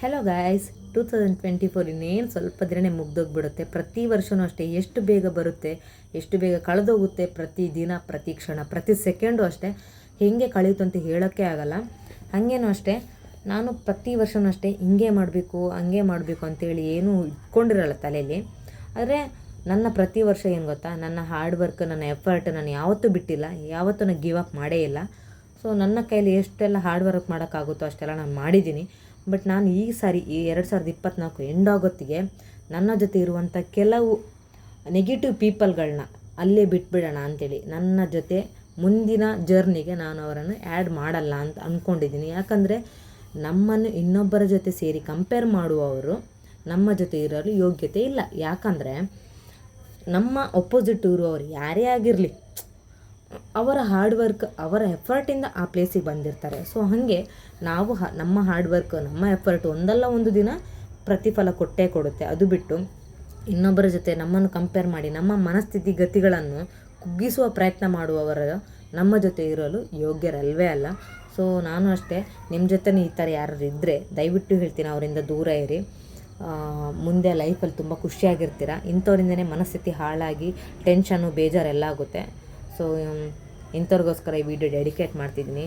Hello guys two thousand twenty four ಇನ್ನೇನು ಸ್ವಲ್ಪ ದಿನನೇ ಮುಗ್ದೋಗ್ಬಿಡುತ್ತೆ. ಪ್ರತಿ ವರ್ಷವೂ ಅಷ್ಟೇ ಎಷ್ಟು ಬೇಗ ಬರುತ್ತೆ, ಎಷ್ಟು ಬೇಗ ಕಳೆದೋಗುತ್ತೆ, ಪ್ರತಿ ದಿನ, ಪ್ರತಿ ಕ್ಷಣ, ಪ್ರತಿ ಸೆಕೆಂಡು ಅಷ್ಟೇ. ಹೇಗೆ ಕಳೆಯುತ್ತೆ ಅಂತ ಹೇಳೋಕ್ಕೆ ಆಗಲ್ಲ. ಹಾಗೇನೂ ಅಷ್ಟೇ, ನಾನು ಪ್ರತಿ ವರ್ಷವೂ ಅಷ್ಟೇ ಹಿಂಗೆ ಮಾಡಬೇಕು, ಹಂಗೆ ಮಾಡಬೇಕು ಅಂತೇಳಿ ಏನೂ ಇಟ್ಕೊಂಡಿರಲ್ಲ ತಲೆಯಲ್ಲಿ ಆದರೆ ನನ್ನ ಪ್ರತಿ ವರ್ಷ ಏನು ಗೊತ್ತಾ, ನನ್ನ ಹಾರ್ಡ್ ವರ್ಕ್ ನನ್ನ ಎಫರ್ಟ್ ನಾನು ಯಾವತ್ತೂ ಬಿಟ್ಟಿಲ್ಲ, ಯಾವತ್ತೂ ನಾನು ಗಿವ್ ಅಪ್ ಮಾಡೇ ಇಲ್ಲ. ಸೊ ನನ್ನ ಕೈಯಲ್ಲಿ ಎಷ್ಟೆಲ್ಲ ಹಾರ್ಡ್ ವರ್ಕ್ ಮಾಡೋಕ್ಕಾಗುತ್ತೋ ಅಷ್ಟೆಲ್ಲ ನಾನು ಮಾಡಿದ್ದೀನಿ. ಬಟ್ ನಾನು ಈ ಸಾರಿ, ಈ ಎರಡು ಸಾವಿರದ ಇಪ್ಪತ್ತ್ನಾಲ್ಕು ಎಂಡ್ ನನ್ನ ಜೊತೆ ಇರುವಂಥ ಕೆಲವು ನೆಗೆಟಿವ್ ಪೀಪಲ್ಗಳನ್ನ ಅಲ್ಲೇ ಬಿಟ್ಬಿಡೋಣ ಅಂತೇಳಿ ನನ್ನ ಜೊತೆ ಮುಂದಿನ ಜರ್ನಿಗೆ ನಾನು ಅವರನ್ನು ಆ್ಯಡ್ ಮಾಡಲ್ಲ ಅಂತ ಅಂದ್ಕೊಂಡಿದ್ದೀನಿ ಯಾಕಂದರೆ ನಮ್ಮನ್ನು ಇನ್ನೊಬ್ಬರ ಜೊತೆ ಸೇರಿ ಕಂಪೇರ್ ಮಾಡುವವರು ನಮ್ಮ ಜೊತೆ ಇರಲು ಯೋಗ್ಯತೆ ಇಲ್ಲ. ಯಾಕಂದರೆ ನಮ್ಮ ಒಪ್ಪೋಸಿಟ್ ಇರುವವರು ಯಾರೇ ಆಗಿರಲಿ ಅವರ ಹಾರ್ಡ್ ವರ್ಕ್ ಅವರ ಎಫರ್ಟಿಂದ ಆ ಪ್ಲೇಸಿಗೆ ಬಂದಿರ್ತಾರೆ. ಸೊ ಹಾಗೆ ನಾವು ಹ, ನಮ್ಮ ಹಾರ್ಡ್ ವರ್ಕ್ ನಮ್ಮ ಎಫರ್ಟ್ ಒಂದಲ್ಲ ಒಂದು ದಿನ ಪ್ರತಿಫಲ ಕೊಟ್ಟೇ ಕೊಡುತ್ತೆ. ಅದು ಬಿಟ್ಟು ಇನ್ನೊಬ್ಬರ ಜೊತೆ ನಮ್ಮನ್ನು ಕಂಪೇರ್ ಮಾಡಿ, ನಮ್ಮ ಮನಸ್ಥಿತಿ ಗತಿಗಳನ್ನು ಕುಗ್ಗಿಸುವ ಪ್ರಯತ್ನ ಮಾಡುವವರ ನಮ್ಮ ಜೊತೆ ಇರಲು ಯೋಗ್ಯರಲ್ವೇ ಅಲ್ಲ. ಸೊ ನಾನು ಅಷ್ಟೇ ನಿಮ್ಮ ಜೊತೆ ಈ ಥರ ಯಾರು ಇದ್ದರೆ ದಯವಿಟ್ಟು ಹೇಳ್ತೀನಿ, ಅವರಿಂದ ದೂರ ಇರಿ. ಮುಂದೆ ಲೈಫಲ್ಲಿ ತುಂಬ ಖುಷಿಯಾಗಿರ್ತೀರ. ಇಂಥವ್ರಿಂದನೇ ಮನಸ್ಥಿತಿ ಹಾಳಾಗಿ ಟೆನ್ಷನ್ನು ಬೇಜಾರೆಲ್ಲ ಆಗುತ್ತೆ. ಸೊ ಇಂಥವ್ರಿಗೋಸ್ಕರ ಈ ವಿಡಿಯೋ ಡೆಡಿಕೇಟ್ ಮಾಡ್ತಿದ್ದೀನಿ.